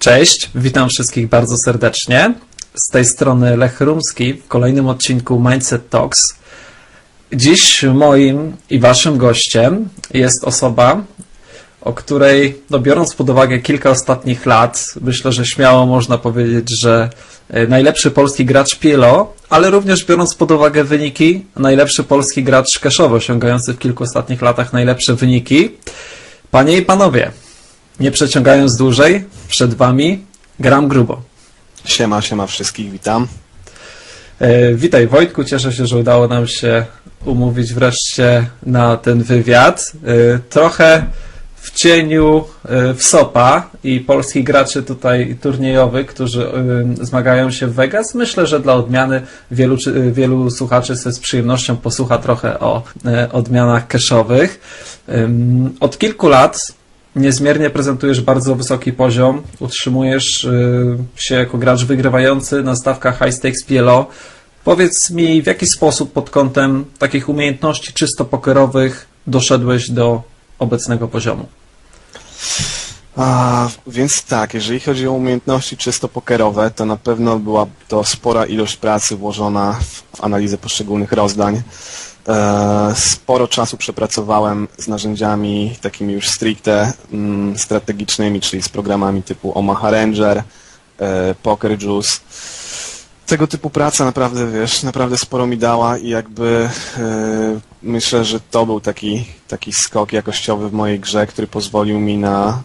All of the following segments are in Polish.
Cześć, witam wszystkich bardzo serdecznie. Z tej strony Lech Rumski w kolejnym odcinku Mindset Talks. Dziś moim i waszym gościem jest osoba, o której, no biorąc pod uwagę kilka ostatnich lat, myślę, że śmiało można powiedzieć, że e, najlepszy polski gracz PLO, ale również biorąc pod uwagę wyniki, najlepszy polski gracz cashowy, osiągający w kilku ostatnich latach najlepsze wyniki. Panie i panowie, nie przeciągając dłużej, przed wami gram grubo. Siema, siema wszystkich, witam. E, Witaj Wojtku, cieszę się, że udało nam się umówić wreszcie na ten wywiad. E, Trochę w cieniu e, WSOP-a i polskich graczy tutaj turniejowych, którzy e, zmagają się w Vegas. Myślę, że dla odmiany wielu, czy- wielu słuchaczy sobie z przyjemnością posłucha trochę o e, odmianach cashowych. Ym, Od kilku lat niezmiernie prezentujesz bardzo wysoki poziom, utrzymujesz y, się jako gracz wygrywający na stawkach high stakes PLO. Powiedz mi, w jaki sposób pod kątem takich umiejętności czysto pokerowych doszedłeś do obecnego poziomu? A, więc tak, jeżeli chodzi o umiejętności czysto pokerowe, to na pewno była to spora ilość pracy włożona w, analizę poszczególnych rozdań. E, sporo czasu przepracowałem z narzędziami takimi już stricte mm, strategicznymi, czyli z programami typu Omaha Ranger, e, Poker Juice. Tego typu praca naprawdę, wiesz, naprawdę sporo mi dała i jakby e, myślę, że to był taki, taki skok jakościowy w mojej grze, który pozwolił mi na,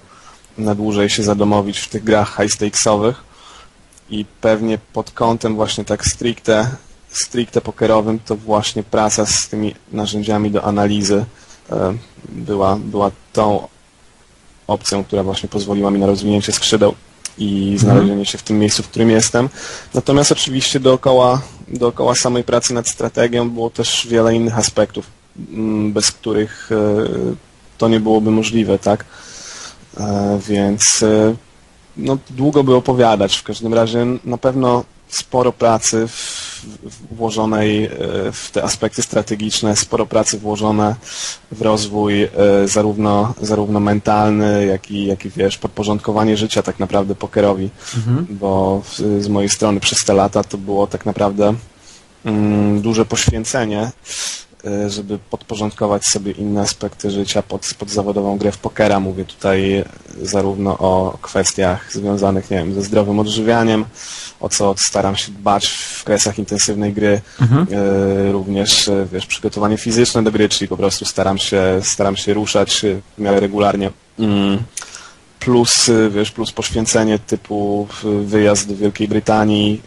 na dłużej się zadomowić w tych grach high stakesowych i pewnie pod kątem właśnie tak stricte, stricte pokerowym to właśnie praca z tymi narzędziami do analizy e, była, była tą opcją, która właśnie pozwoliła mi na rozwinięcie skrzydeł i znalezienie się w tym miejscu, w którym jestem. Natomiast oczywiście dookoła, dookoła samej pracy nad strategią było też wiele innych aspektów, mm, bez których e, to nie byłoby możliwe, tak? E, Więc e, no, długo by opowiadać. W każdym razie na pewno sporo pracy włożonej e, w te aspekty strategiczne, sporo pracy włożone w rozwój zarówno, zarówno mentalny, jak i, jak i wiesz, podporządkowanie życia tak naprawdę pokerowi, bo w, z mojej strony przez te lata to było tak naprawdę mm, duże poświęcenie, żeby podporządkować sobie inne aspekty życia pod, pod zawodową grę w pokera. Mówię tutaj zarówno o kwestiach związanych, nie wiem, ze zdrowym odżywianiem, o co staram się dbać w kwestiach intensywnej gry, e, również, e, wiesz, przygotowanie fizyczne do gry, czyli po prostu staram się, staram się ruszać w miarę regularnie. Mm. Plus, wiesz, plus poświęcenie typu wyjazd do Wielkiej Brytanii,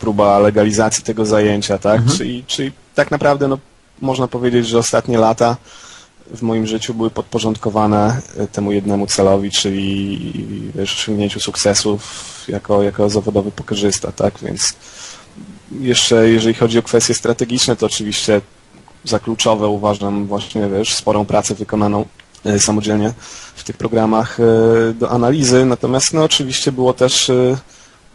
próba legalizacji tego zajęcia, tak? Czyli, czyli tak naprawdę no, można powiedzieć, że ostatnie lata w moim życiu były podporządkowane e, temu jednemu celowi, czyli wiesz, osiągnięciu sukcesów jako, jako zawodowy pokerzysta, tak? Więc jeszcze jeżeli chodzi o kwestie strategiczne, to oczywiście za kluczowe uważam właśnie, wiesz, sporą pracę wykonaną e, samodzielnie w tych programach e, do analizy, natomiast no oczywiście było też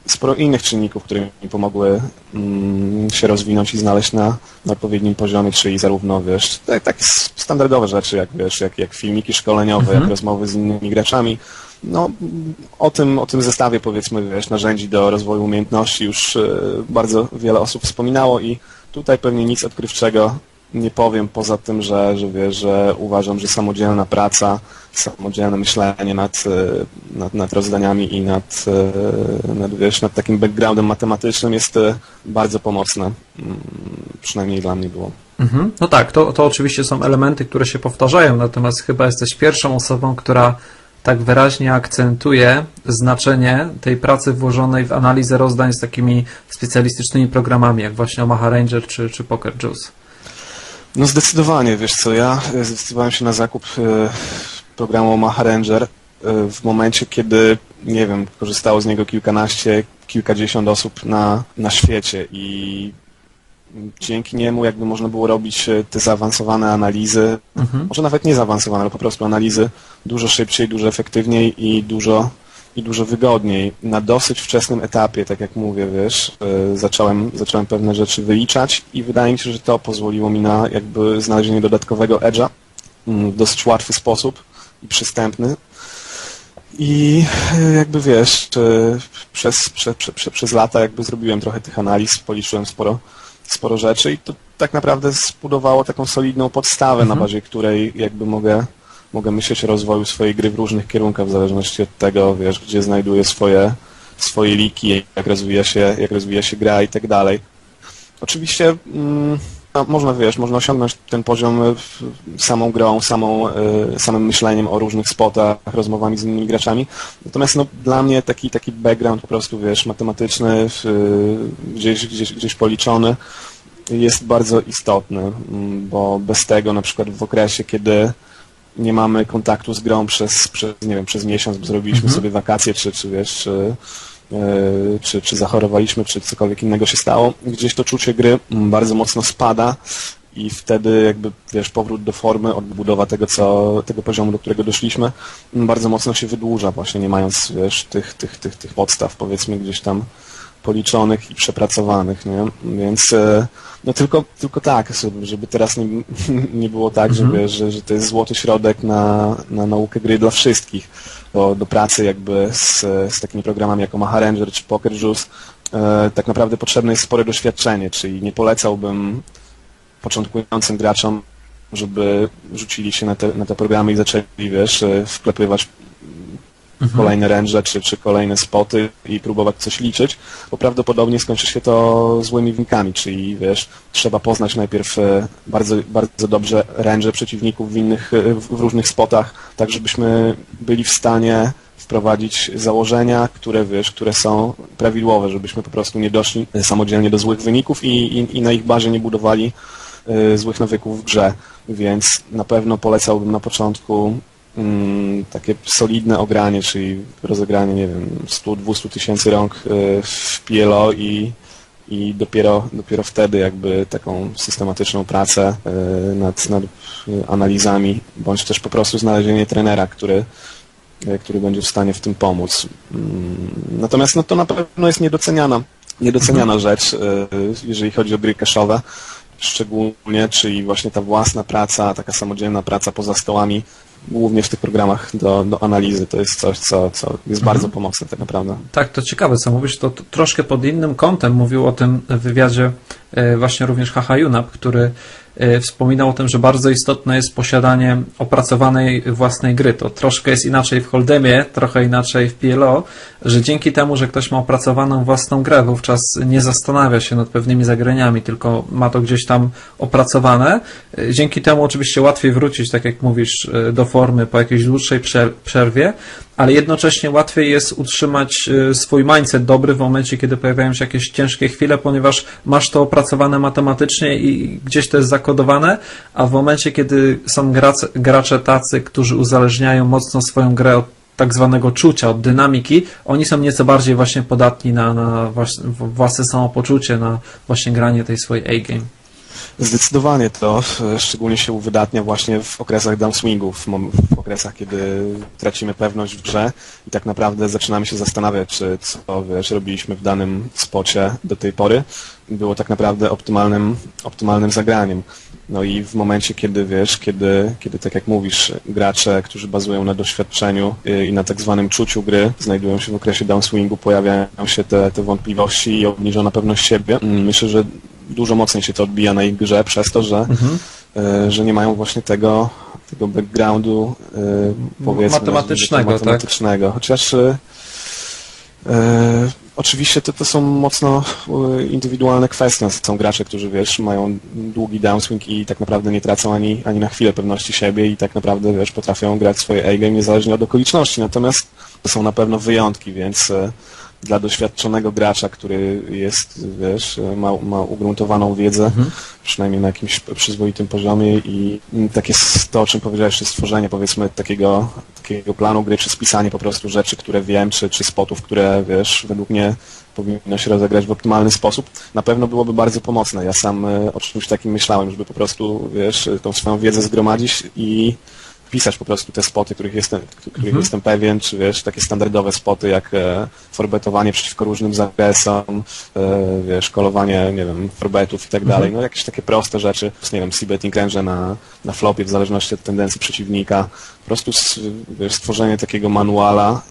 sporo innych czynników, które mi pomogły mm, się rozwinąć i znaleźć na, na odpowiednim poziomie, czyli zarówno, wiesz, tak, takie standardowe rzeczy, jak, wiesz, jak, jak filmiki szkoleniowe, jak rozmowy z innymi graczami. No, o tym, o tym zestawie, powiedzmy, wiesz, narzędzi do rozwoju umiejętności już e, bardzo wiele osób wspominało i tutaj pewnie nic odkrywczego nie powiem, poza tym, że, że, wiesz, że uważam, że samodzielna praca, samodzielne myślenie nad, e, nad, nad rozdaniami i nad, e, nad, wiesz, nad takim backgroundem matematycznym jest e, bardzo pomocne. Mm, Przynajmniej dla mnie było. Mhm. No tak, to, to oczywiście są elementy, które się powtarzają, natomiast chyba jesteś pierwszą osobą, która tak wyraźnie akcentuje znaczenie tej pracy włożonej w analizę rozdań z takimi specjalistycznymi programami, jak właśnie Omaha Ranger czy, czy Poker Juice. No zdecydowanie, wiesz co, ja e, zdecydowałem się na zakup e, programu Omaha Ranger e, w momencie, kiedy, nie wiem, korzystało z niego kilkanaście, kilkadziesiąt osób na, na świecie i dzięki niemu jakby można było robić te zaawansowane analizy, może nawet nie zaawansowane, ale po prostu analizy dużo szybciej, dużo efektywniej i dużo i dużo wygodniej. Na dosyć wczesnym etapie, tak jak mówię, wiesz, e, zacząłem, zacząłem pewne rzeczy wyliczać i wydaje mi się, że to pozwoliło mi na jakby znalezienie dodatkowego edge'a mm, w dosyć łatwy sposób i przystępny. I e, jakby wiesz, e, przez, prze, prze, prze, przez lata jakby zrobiłem trochę tych analiz, policzyłem sporo, sporo rzeczy i to tak naprawdę zbudowało taką solidną podstawę, na bazie której jakby mogę, mogę myśleć o rozwoju swojej gry w różnych kierunkach, w zależności od tego, wiesz, gdzie znajduję swoje, swoje liki, jak rozwija się, jak rozwija się gra i tak dalej. Oczywiście mm, no, można, wiesz, można osiągnąć ten poziom samą grą, samą, e, samym myśleniem o różnych spotach, rozmowami z innymi graczami. Natomiast no, dla mnie taki, taki background po prostu, wiesz, matematyczny, e, gdzieś, gdzieś, gdzieś policzony jest bardzo istotny, mm, bo bez tego na przykład w okresie, kiedy nie mamy kontaktu z grą przez, przez nie wiem, przez miesiąc, bo zrobiliśmy sobie wakacje, czy, czy wiesz, czy, e, czy, czy zachorowaliśmy, czy cokolwiek innego się stało, gdzieś to czucie gry bardzo mocno spada i wtedy jakby, wiesz, powrót do formy, odbudowa tego, co, tego poziomu, do którego doszliśmy, bardzo mocno się wydłuża właśnie, nie mając, wiesz, tych, tych, tych, tych podstaw, powiedzmy, gdzieś tam policzonych i przepracowanych, nie? Więc e, no tylko, tylko tak, żeby- żeby teraz nie, nie było tak, że, wiesz, że, że to jest złoty środek na, na naukę gry dla wszystkich. Bo do pracy jakby z, z takimi programami jak Omaha Ranger czy Poker Juice e, tak naprawdę potrzebne jest spore doświadczenie, czyli nie polecałbym początkującym graczom, żeby rzucili się na te, na te programy i zaczęli, wiesz, e, wklepywać kolejne ręże czy, czy kolejne spoty i próbować coś liczyć, bo prawdopodobnie skończy się to złymi wynikami, czyli wiesz, trzeba poznać najpierw e, bardzo, bardzo dobrze ręże przeciwników w innych, e, w różnych spotach, tak żebyśmy byli w stanie wprowadzić założenia, które wiesz, które są prawidłowe, żebyśmy po prostu nie doszli e, samodzielnie do złych wyników i, i, i na ich bazie nie budowali złych nawyków w grze, więc na pewno polecałbym na początku takie solidne ogranie, czyli rozegranie, nie wiem, 100-200 tysięcy rąk e, w PLO i, i dopiero, dopiero wtedy jakby taką systematyczną pracę e, nad, nad analizami, bądź też po prostu znalezienie trenera, który, e, który będzie w stanie w tym pomóc. Mm, Natomiast no, to na pewno jest niedoceniana, niedoceniana rzecz, e, jeżeli chodzi o gry cashowe szczególnie, czyli właśnie ta własna praca, taka samodzielna praca poza stołami, głównie w tych programach do, do analizy, to jest coś, co, co jest bardzo pomocne tak naprawdę. Tak, to ciekawe, co mówisz, to, to troszkę pod innym kątem mówił o tym wywiadzie właśnie również Haha Junap, który e, wspominał o tym, że bardzo istotne jest posiadanie opracowanej własnej gry. To troszkę jest inaczej w Holdemie, trochę inaczej w PLO, że dzięki temu, że ktoś ma opracowaną własną grę, wówczas nie zastanawia się nad pewnymi zagraniami, tylko ma to gdzieś tam opracowane. E, Dzięki temu oczywiście łatwiej wrócić, tak jak mówisz, e, do formy po jakiejś dłuższej przer- przerwie, ale jednocześnie łatwiej jest utrzymać e, swój mindset dobry w momencie, kiedy pojawiają się jakieś ciężkie chwile, ponieważ masz to opracowane matematycznie i gdzieś to jest zakodowane, a w momencie, kiedy są gracze, gracze tacy, którzy uzależniają mocno swoją grę od tak zwanego czucia, od dynamiki, oni są nieco bardziej właśnie podatni na, na włas- własne samopoczucie, na właśnie granie tej swojej A-game. Zdecydowanie to e, szczególnie się uwydatnia właśnie w okresach downswingów, okresach, kiedy tracimy pewność w grze i tak naprawdę zaczynamy się zastanawiać, czy co wiesz, robiliśmy w danym spocie do tej pory było tak naprawdę optymalnym, optymalnym zagraniem. No i w momencie, kiedy wiesz, kiedy, kiedy tak jak mówisz, gracze, którzy bazują na doświadczeniu y, i na tak zwanym czuciu gry, znajdują się w okresie downswingu, pojawiają się te, te wątpliwości i obniżona pewność siebie. Mm, Myślę, że dużo mocniej się to odbija na ich grze przez to, że, y, że nie mają właśnie tego, tego backgroundu y, powiedzmy Matematycznego, tak? matematycznego. Chociaż y, E, oczywiście to, to są mocno e, indywidualne kwestie. Są gracze, którzy wiesz, mają długi downswing i tak naprawdę nie tracą ani, ani na chwilę pewności siebie i tak naprawdę wiesz, potrafią grać swoje A-game niezależnie od okoliczności. Natomiast to są na pewno wyjątki, więc e, dla doświadczonego gracza, który jest, wiesz, ma, ma ugruntowaną wiedzę, przynajmniej na jakimś przyzwoitym poziomie i takie to, o czym powiedziałeś, czy stworzenie powiedzmy takiego, takiego planu gry, czy spisanie po prostu rzeczy, które wiem, czy, czy spotów, które wiesz, według mnie powinno się rozegrać w optymalny sposób, na pewno byłoby bardzo pomocne. Ja sam e, o czymś takim myślałem, żeby po prostu, wiesz, tą swoją wiedzę zgromadzić i pisać po prostu te spoty, których jestem, których jestem pewien, czy wiesz, takie standardowe spoty jak e, forbetowanie przeciwko różnym zakresom, e, wiesz, kolowanie, nie wiem, forbetów i tak dalej, no jakieś takie proste rzeczy, nie wiem, c-betting range na, na flopie w zależności od tendencji przeciwnika, po prostu wiesz, stworzenie takiego manuala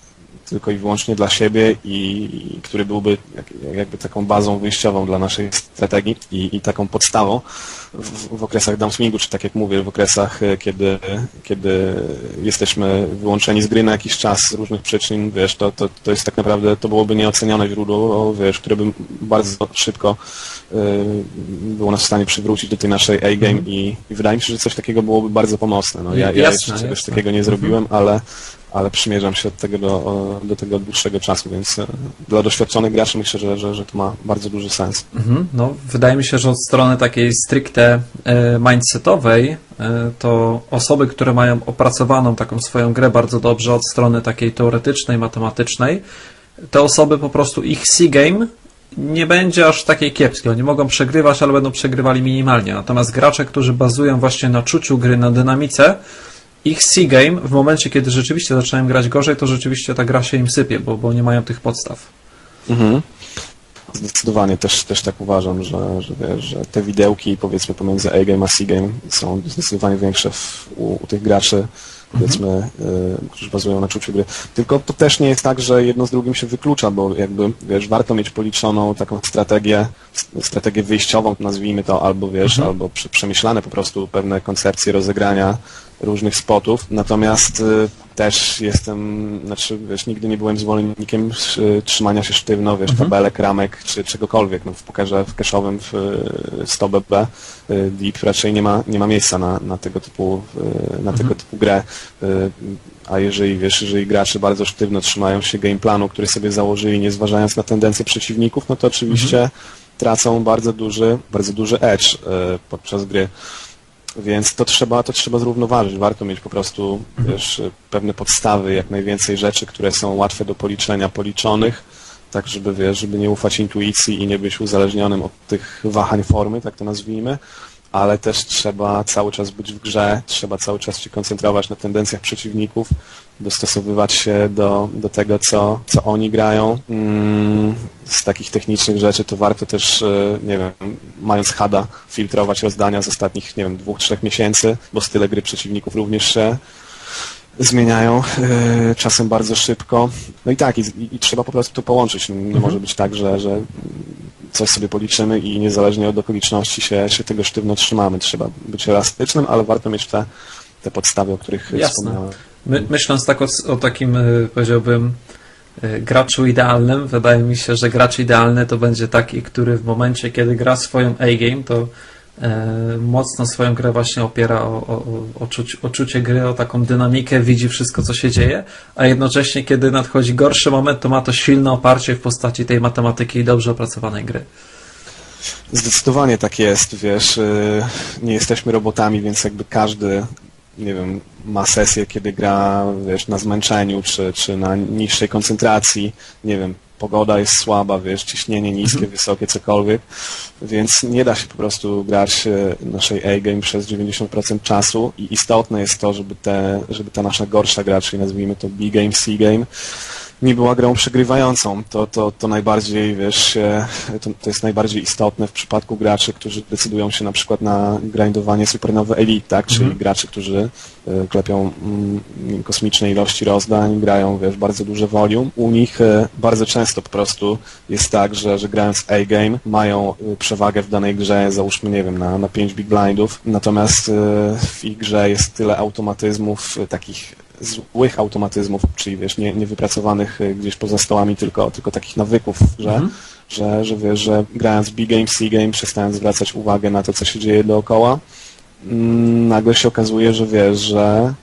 tylko i wyłącznie dla siebie i, i który byłby jak, jakby taką bazą wyjściową dla naszej strategii i, i taką podstawą w, w okresach downswingu, czy tak jak mówię, w okresach, e, kiedy, kiedy jesteśmy wyłączeni z gry na jakiś czas z różnych przyczyn, wiesz, to, to, to jest tak naprawdę, to byłoby nieocenione źródło, wiesz, które by bardzo szybko y, było nas w stanie przywrócić do tej naszej A-game i, i wydaje mi się, że coś takiego byłoby bardzo pomocne. No, ja, ja Jasne, jeszcze czegoś jasne. takiego nie zrobiłem, ale, ale przymierzam się od tego do, do tego dłuższego czasu, więc e, dla doświadczonych graczy myślę, że, że, że to ma bardzo duży sens. Mhm, no, wydaje mi się, że od strony takiej stricte e, mindsetowej, e, to osoby, które mają opracowaną taką swoją grę bardzo dobrze od strony takiej teoretycznej, matematycznej, te osoby po prostu ich C-game nie będzie aż takiej kiepskiej. Oni mogą przegrywać, ale będą przegrywali minimalnie. Natomiast gracze, którzy bazują właśnie na czuciu gry, na dynamice, ich C-game w momencie, kiedy rzeczywiście zaczynają grać gorzej, to rzeczywiście ta gra się im sypie, bo, bo nie mają tych podstaw. Mhm. Zdecydowanie też, też tak uważam, że, że, wiesz, że te widełki powiedzmy pomiędzy A-game a C-game są zdecydowanie większe w, u, u tych graczy powiedzmy, y, którzy bazują na czuciu gry. Tylko to też nie jest tak, że jedno z drugim się wyklucza, bo jakby, wiesz, warto mieć policzoną taką strategię, strategię wyjściową, nazwijmy to, albo wiesz, albo prze, przemyślane po prostu pewne koncepcje rozegrania różnych spotów. Natomiast y, też jestem, znaczy, wiesz, nigdy nie byłem zwolennikiem trzymania się sztywno, wiesz, tabelek, ramek, czy czegokolwiek. No, w pokerze w cashowym w y, 100BB y, Deep raczej nie ma, nie ma miejsca na, na tego typu, y, na tego typu grę. A jeżeli, wiesz, jeżeli gracze bardzo sztywno trzymają się game planu, który sobie założyli, nie zważając na tendencje przeciwników, no to oczywiście tracą bardzo duży, bardzo duży edge podczas gry. Więc to trzeba, to trzeba zrównoważyć. Warto mieć po prostu wiesz, pewne podstawy, jak najwięcej rzeczy, które są łatwe do policzenia, policzonych, tak żeby wiesz, żeby nie ufać intuicji i nie być uzależnionym od tych wahań formy, tak to nazwijmy, ale też trzeba cały czas być w grze, trzeba cały czas się koncentrować na tendencjach przeciwników, dostosowywać się do, do tego, co, co oni grają. Mm, Z takich technicznych rzeczy to warto też, e, nie wiem, mając hada, filtrować rozdania z ostatnich, nie wiem, dwóch, trzech miesięcy, bo style gry przeciwników również się zmieniają e, czasem bardzo szybko. No i tak, i, i, trzeba po prostu to połączyć. Nie Mhm. może być tak, że, że coś sobie policzymy i niezależnie od okoliczności się, się tego sztywno trzymamy. Trzeba być elastycznym, ale warto mieć te, te podstawy, o których Jasne. wspomniałem. My, myśląc tak o, o takim, y, powiedziałbym, y, graczu idealnym, wydaje mi się, że gracz idealny to będzie taki, który w momencie, kiedy gra swoją A-game, to e, mocno swoją grę właśnie opiera o, o, o, o, czuć, o czucie gry, o taką dynamikę, widzi wszystko, co się dzieje, a jednocześnie, kiedy nadchodzi gorszy moment, to ma to silne oparcie w postaci tej matematyki i dobrze opracowanej gry. Zdecydowanie tak jest, wiesz, y, nie jesteśmy robotami, więc jakby każdy, nie wiem, ma sesję, kiedy gra, wiesz, na zmęczeniu, czy, czy na niższej koncentracji, nie wiem, pogoda jest słaba, wiesz, ciśnienie niskie, wysokie, cokolwiek, więc nie da się po prostu grać y, naszej A-game przez 90% czasu i istotne jest to, żeby, te, żeby ta nasza gorsza gra, czyli nazwijmy to B-game, C-game, nie była grą przegrywającą. To, to, to najbardziej, wiesz, się- to, to jest najbardziej istotne w przypadku graczy, którzy decydują się na przykład na grindowanie supernowe elite, tak? Czyli graczy, którzy e, klepią mm, kosmiczne ilości rozdań, grają, wiesz, bardzo duże volume. U nich e, bardzo często po prostu jest tak, że, że grając A-game mają e, przewagę w danej grze, załóżmy, nie wiem, na, na 5 big blindów, natomiast e, w ich grze jest tyle automatyzmów, e, takich złych automatyzmów, czyli wiesz, nie, nie wypracowanych y, gdzieś poza stołami, tylko, tylko takich nawyków, że, że, że wiesz, że grając B-game, C-game, przestając zwracać uwagę na to, co się dzieje dookoła, mm, nagle się okazuje, że wiesz, że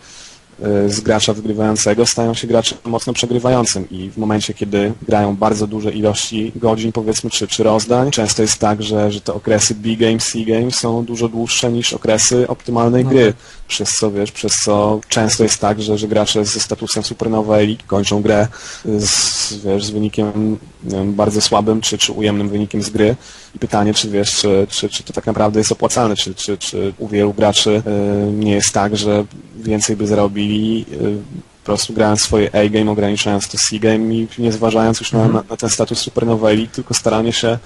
z gracza wygrywającego stają się graczem mocno przegrywającym i w momencie, kiedy grają bardzo duże ilości godzin, powiedzmy, czy, czy rozdań, często jest tak, że, że te okresy B-game, C-game są dużo dłuższe niż okresy optymalnej No gry, tak. przez co, wiesz, przez co często jest tak, że, że gracze ze statusem Supernowa Elite kończą grę z, wiesz, z wynikiem wiem, bardzo słabym, czy, czy ujemnym wynikiem z gry i pytanie, czy wiesz, czy, czy, czy to tak naprawdę jest opłacalne, czy, czy, czy u wielu graczy y, nie jest tak, że więcej by zarobili y, po prostu grając swoje A-game, ograniczając to C-game i nie zważając już na, na, na ten status Supernowa Elite, tylko staranie się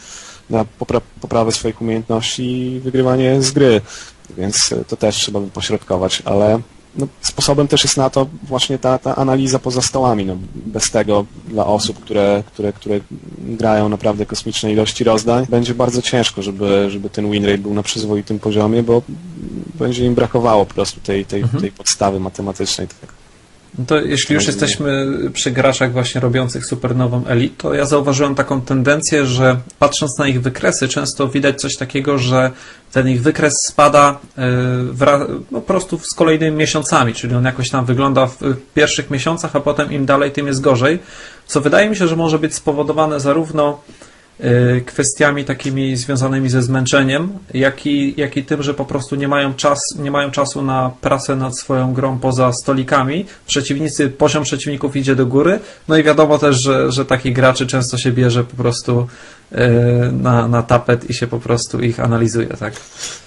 na popra poprawę swoich umiejętności i wygrywanie z gry. Więc to też trzeba wypośrodkować, ale no, sposobem też jest na to właśnie ta, ta analiza poza stołami. No, bez tego dla osób, które, które, które grają naprawdę kosmiczne ilości rozdań, będzie bardzo ciężko, żeby, żeby ten win rate był na przyzwoitym poziomie, bo będzie im brakowało po prostu tej, tej, tej podstawy matematycznej. Tak. No to jeśli już jesteśmy przy graczach właśnie robiących supernową Elite, to ja zauważyłem taką tendencję, że patrząc na ich wykresy, często widać coś takiego, że ten ich wykres spada e, no, po prostu z kolejnymi miesiącami, czyli on jakoś tam wygląda w pierwszych miesiącach, a potem im dalej, tym jest gorzej, co wydaje mi się, że może być spowodowane zarówno kwestiami takimi związanymi ze zmęczeniem, jak i, jak i tym, że po prostu nie mają, czas, nie mają czasu na pracę nad swoją grą poza stolikami. Przeciwnicy, poziom przeciwników idzie do góry. No i wiadomo też, że, że takich graczy często się bierze po prostu na, na tapet i się po prostu ich analizuje, tak?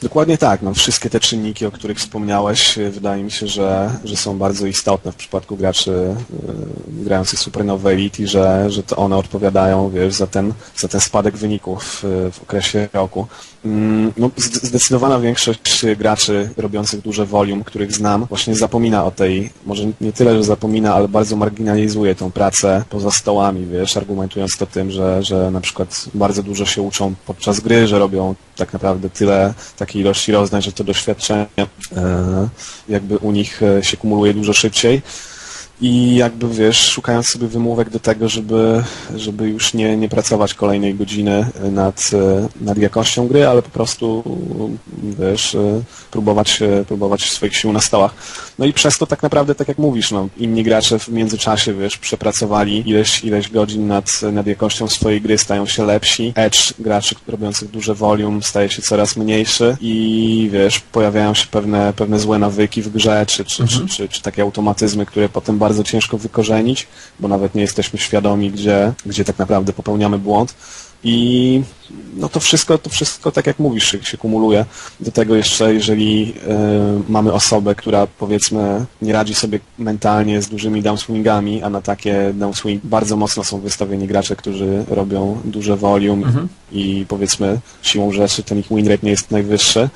Dokładnie tak. No, wszystkie te czynniki, o których wspomniałeś, y, wydaje mi się, że, że są bardzo istotne w przypadku graczy y, grających Supernowe Elite i że, że to one odpowiadają wiesz, za, ten, za ten spadek wyników y, w okresie roku. Mm, No, zd- zdecydowana większość graczy robiących duże volume, których znam, właśnie zapomina o tej, może nie tyle, że zapomina, ale bardzo marginalizuje tą pracę poza stołami, wiesz, argumentując to tym, że, że na przykład bardzo dużo się uczą podczas gry, że robią tak naprawdę tyle takiej ilości rozdań, że to doświadczenie e, jakby u nich e, się kumuluje dużo szybciej. I jakby wiesz, szukając sobie wymówek do tego, żeby, żeby już nie, nie pracować kolejnej godziny nad, nad jakością gry, ale po prostu wiesz, próbować, próbować swoich sił na stołach. No i przez to tak naprawdę, tak jak mówisz, no, inni gracze w międzyczasie, wiesz, przepracowali ileś, ileś godzin nad, nad jakością swojej gry, stają się lepsi. Edge graczy robiących duże volume staje się coraz mniejszy i wiesz, pojawiają się pewne, pewne złe nawyki w grze, czy, czy, czy, czy, czy takie automatyzmy, które potem bardzo ciężko wykorzenić, bo nawet nie jesteśmy świadomi, gdzie, gdzie tak naprawdę popełniamy błąd. I no to wszystko, to wszystko, tak jak mówisz, się, kumuluje. Do tego jeszcze, jeżeli e, mamy osobę, która powiedzmy nie radzi sobie mentalnie z dużymi downswingami, a na takie downswing bardzo mocno są wystawieni gracze, którzy robią duże volume i powiedzmy siłą rzeczy ten ich win rate nie jest najwyższy,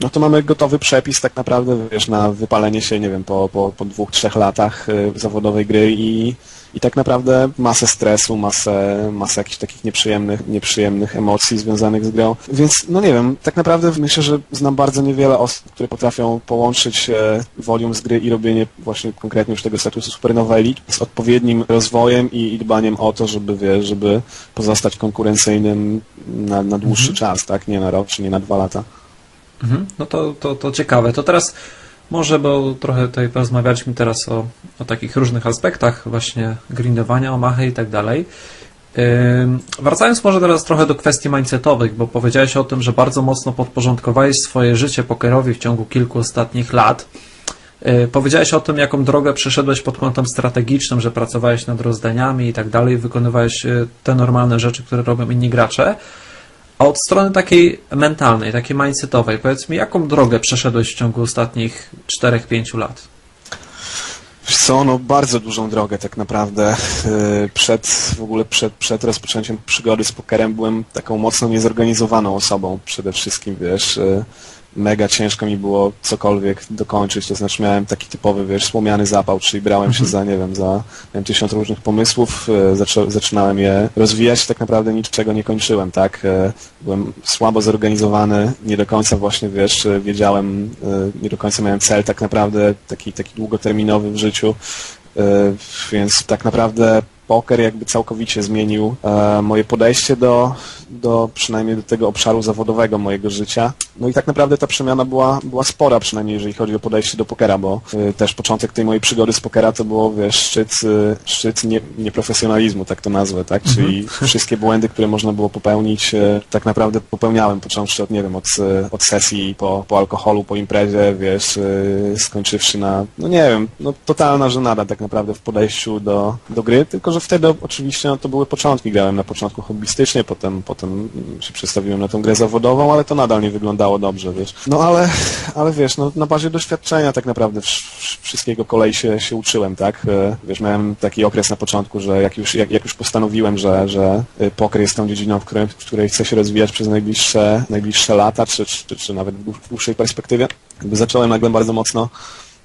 no to mamy gotowy przepis tak naprawdę, wiesz, na wypalenie się, nie wiem, po, po, po dwóch, trzech latach y, zawodowej gry i, i tak naprawdę masę stresu, masę, masę jakichś takich nieprzyjemnych, nieprzyjemnych emocji związanych z grą. Więc, no nie wiem, tak naprawdę myślę, że znam bardzo niewiele osób, które potrafią połączyć e, z gry i robienie właśnie konkretnie już tego statusu supernowa elite z odpowiednim rozwojem i, i dbaniem o to, żeby, wiesz, żeby pozostać konkurencyjnym na, na dłuższy czas, tak? Nie na rok, czy nie na dwa lata. Mhm. No to, to, to ciekawe. To teraz może, bo trochę tutaj porozmawialiśmy teraz o, o takich różnych aspektach właśnie grindowania, o machy i tak dalej. Wracając może teraz trochę do kwestii mindsetowych, bo powiedziałeś o tym, że bardzo mocno podporządkowałeś swoje życie pokerowi w ciągu kilku ostatnich lat. Yy, Powiedziałeś o tym, jaką drogę przeszedłeś pod kątem strategicznym, że pracowałeś nad rozdaniami i tak dalej, wykonywałeś yy, te normalne rzeczy, które robią inni gracze. A od strony takiej mentalnej, takiej mindsetowej, powiedz mi, jaką drogę przeszedłeś w ciągu ostatnich 4-5 lat? Co, no bardzo dużą drogę tak naprawdę. Yy, Przed, w ogóle przed, przed rozpoczęciem przygody z pokerem byłem taką mocno niezorganizowaną osobą przede wszystkim, wiesz. Mega ciężko mi było cokolwiek dokończyć, to znaczy miałem taki typowy, wiesz, słomiany zapał, czyli brałem się za, nie wiem, za miałem tysiąc różnych pomysłów, zaczą, zaczynałem je rozwijać, tak naprawdę niczego nie kończyłem, tak. Yy, Byłem słabo zorganizowany, nie do końca właśnie, wiesz, yy, wiedziałem, nie do końca miałem cel tak naprawdę, taki, taki długoterminowy w życiu, więc tak naprawdę poker jakby całkowicie zmienił e, moje podejście do, do przynajmniej do tego obszaru zawodowego mojego życia. No i tak naprawdę ta przemiana była, była spora, przynajmniej jeżeli chodzi o podejście do pokera, bo e, też początek tej mojej przygody z pokera to było, wiesz, szczyt, e, szczyt nie, nieprofesjonalizmu, tak to nazwę, tak? Czyli wszystkie błędy, które można było popełnić, e, tak naprawdę popełniałem, począwszy od, nie wiem, od, od sesji po, po alkoholu, po imprezie, wiesz, skończywszy na, no nie wiem, no totalna żenada tak naprawdę w podejściu do, do gry, tylko że wtedy oczywiście no, to były początki, grałem na początku hobbystycznie, potem, potem się przestawiłem na tą grę zawodową, ale to nadal nie wyglądało dobrze, wiesz. No ale, ale wiesz, no na bazie doświadczenia tak naprawdę wsz- wsz- wszystkiego kolei się, się uczyłem, tak? E, Wiesz, miałem taki okres na początku, że jak już, jak, jak już postanowiłem, że, że e, poker jest tą dziedziną, w której, w której chcę się rozwijać przez najbliższe, najbliższe lata, czy, czy, czy nawet w dłu- w dłuższej perspektywie, zacząłem nagle bardzo mocno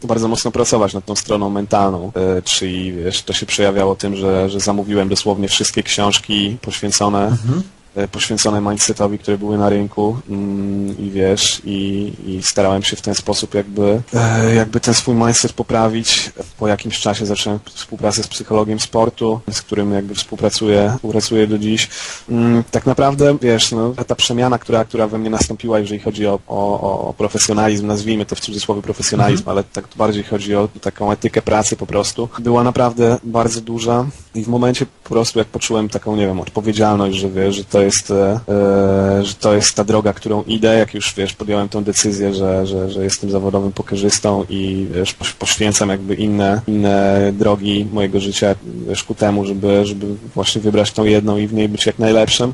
bardzo mocno pracować nad tą stroną mentalną, e, czyli wiesz, to się przejawiało tym, że, że zamówiłem dosłownie wszystkie książki poświęcone. E, poświęcone mindsetowi, które były na rynku mm, i wiesz, i, i starałem się w ten sposób jakby, e, jakby ten swój mindset poprawić. Po jakimś czasie zacząłem współpracę z psychologiem sportu, z którym jakby współpracuję, współpracuję do dziś. Mm, Tak naprawdę, wiesz, no, ta przemiana, która, która we mnie nastąpiła, jeżeli chodzi o, o, o profesjonalizm, nazwijmy to w cudzysłowie profesjonalizm, ale tak bardziej chodzi o taką etykę pracy po prostu, była naprawdę bardzo duża i w momencie po prostu jak poczułem taką, nie wiem, odpowiedzialność, że wiesz, że to jest, e, e, że to jest ta droga, którą idę, jak już wiesz, podjąłem tą decyzję, że, że, że jestem zawodowym pokerzystą i wiesz, poś- poświęcam jakby inne, inne drogi mojego życia wiesz, ku temu, żeby, żeby właśnie wybrać tą jedną i w niej być jak najlepszym.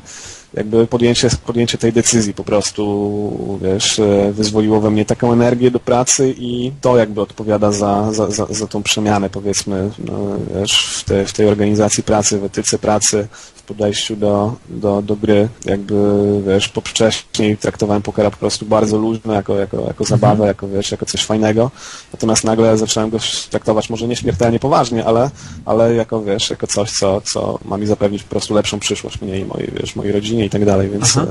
Jakby podjęcie, podjęcie tej decyzji po prostu, wiesz, e, wyzwoliło we mnie taką energię do pracy i to jakby odpowiada za, za, za, za tą przemianę, powiedzmy, no, wiesz, w, te, w tej organizacji pracy, w etyce pracy, w podejściu do, do, do gry, jakby, wiesz, po wcześniej traktowałem pokera po prostu bardzo luźno, jako, jako, jako zabawę, jako, wiesz, jako coś fajnego, natomiast nagle zacząłem go traktować może nieśmiertelnie poważnie, ale, ale jako, wiesz, jako coś, co, co ma mi zapewnić po prostu lepszą przyszłość mnie i mojej, wiesz, mojej rodzinie i tak dalej, więc Aha.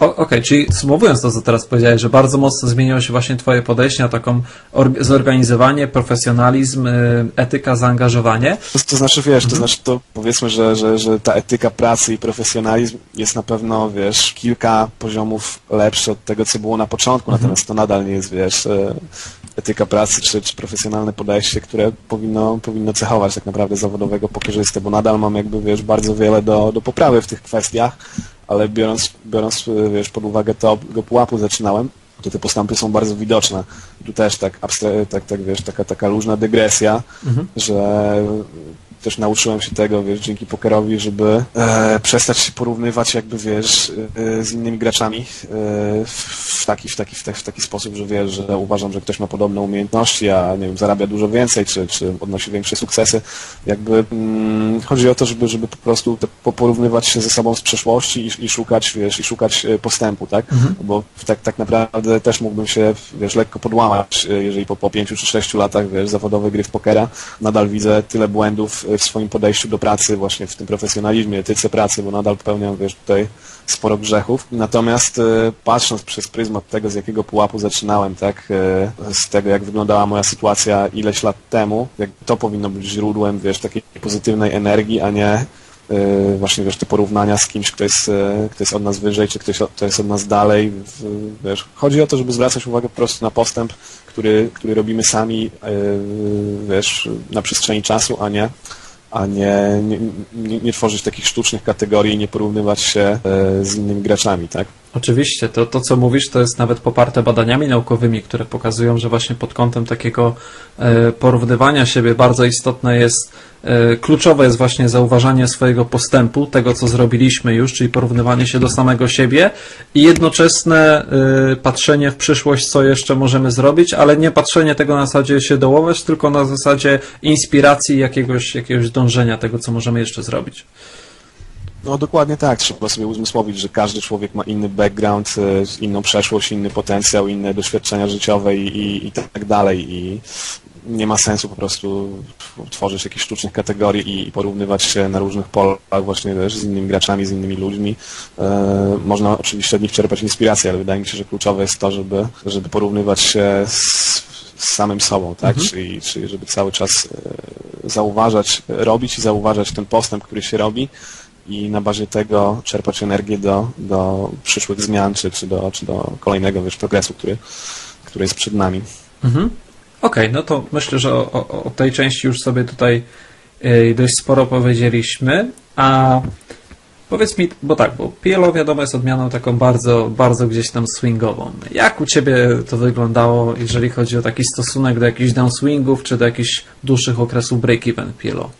Okej, czyli sumowując to, co teraz powiedziałeś, że bardzo mocno zmieniło się właśnie Twoje podejście na taką or- zorganizowanie, profesjonalizm, y, etyka, zaangażowanie. To, to znaczy, wiesz, Mhm. to znaczy to powiedzmy, że, że, że ta etyka pracy i profesjonalizm jest na pewno, wiesz, kilka poziomów lepsze od tego, co było na początku, Mhm. natomiast to nadal nie jest, wiesz, e, etyka pracy czy, czy profesjonalne podejście, które powinno, powinno cechować tak naprawdę zawodowego pokerzystę, bo nadal mam jakby, wiesz, bardzo wiele do, do poprawy w tych kwestiach, ale biorąc, biorąc e, wiesz, pod uwagę to, go pułapu zaczynałem, to te postępy są bardzo widoczne. Tu też tak, abstra- tak, tak wiesz, taka, taka luźna dygresja, że też nauczyłem się tego, wiesz, dzięki pokerowi, żeby e, przestać się porównywać jakby, wiesz, e, z innymi graczami e, w, taki, w, taki, w, taki, w taki sposób, że wiesz, że uważam, że ktoś ma podobne umiejętności, a nie wiem, zarabia dużo więcej, czy, czy odnosi większe sukcesy. Jakby mm, chodzi o to, żeby, żeby po prostu te, po- porównywać się ze sobą z przeszłości i, i szukać, wiesz, i szukać e, postępu, tak? Bo tak, tak naprawdę też mógłbym się, wiesz, lekko podłamać, e, jeżeli po, po pięciu czy sześciu latach, wiesz, zawodowej gry w pokera nadal widzę tyle błędów e, w swoim podejściu do pracy, właśnie w tym profesjonalizmie, etyce pracy, bo nadal popełniam, wiesz, tutaj sporo grzechów. Natomiast e, patrząc przez pryzmat tego, z jakiego pułapu zaczynałem, tak, e, z tego, jak wyglądała moja sytuacja ileś lat temu, jak to powinno być źródłem, wiesz, takiej pozytywnej energii, a nie e, właśnie wiesz, te porównania z kimś, kto jest, kto jest od nas wyżej, czy ktoś, kto jest od nas dalej. Wiesz, chodzi o to, żeby zwracać uwagę po prostu na postęp, który, który robimy sami, e, wiesz, na przestrzeni czasu, a nie a nie, nie, nie, tworzyć takich sztucznych kategorii i nie porównywać się e, z innymi graczami, tak? Oczywiście, to, to co mówisz, to jest nawet poparte badaniami naukowymi, które pokazują, że właśnie pod kątem takiego e, porównywania siebie bardzo istotne jest, e, kluczowe jest właśnie zauważanie swojego postępu, tego co zrobiliśmy już, czyli porównywanie się do samego siebie i jednoczesne e, patrzenie w przyszłość, co jeszcze możemy zrobić, ale nie patrzenie tego na zasadzie się dołować, tylko na zasadzie inspiracji jakiegoś, jakiegoś dążenia tego, co możemy jeszcze zrobić. No dokładnie tak, trzeba sobie uzmysłowić, że każdy człowiek ma inny background, e, inną przeszłość, inny potencjał, inne doświadczenia życiowe i, i, i tak dalej i nie ma sensu po prostu tworzyć jakichś sztucznych kategorii i, i porównywać się na różnych polach właśnie też z innymi graczami, z innymi ludźmi. E, można oczywiście od nich czerpać inspirację, ale wydaje mi się, że kluczowe jest to, żeby, żeby porównywać się z, z samym sobą, tak? Czyli, czyli żeby cały czas e, zauważać, robić i zauważać ten postęp, który się robi i na bazie tego czerpać energię do, do przyszłych zmian, czy, czy, do, czy do kolejnego wiesz, progresu, który, który jest przed nami. Mhm. Okej, no to myślę, że o, o, o tej części już sobie tutaj y, dość sporo powiedzieliśmy. A powiedz mi, bo tak, bo PLO wiadomo jest odmianą taką bardzo, bardzo gdzieś tam swingową. Jak u Ciebie to wyglądało, jeżeli chodzi o taki stosunek do jakichś downswingów, czy do jakichś dłuższych okresów break-even PLO?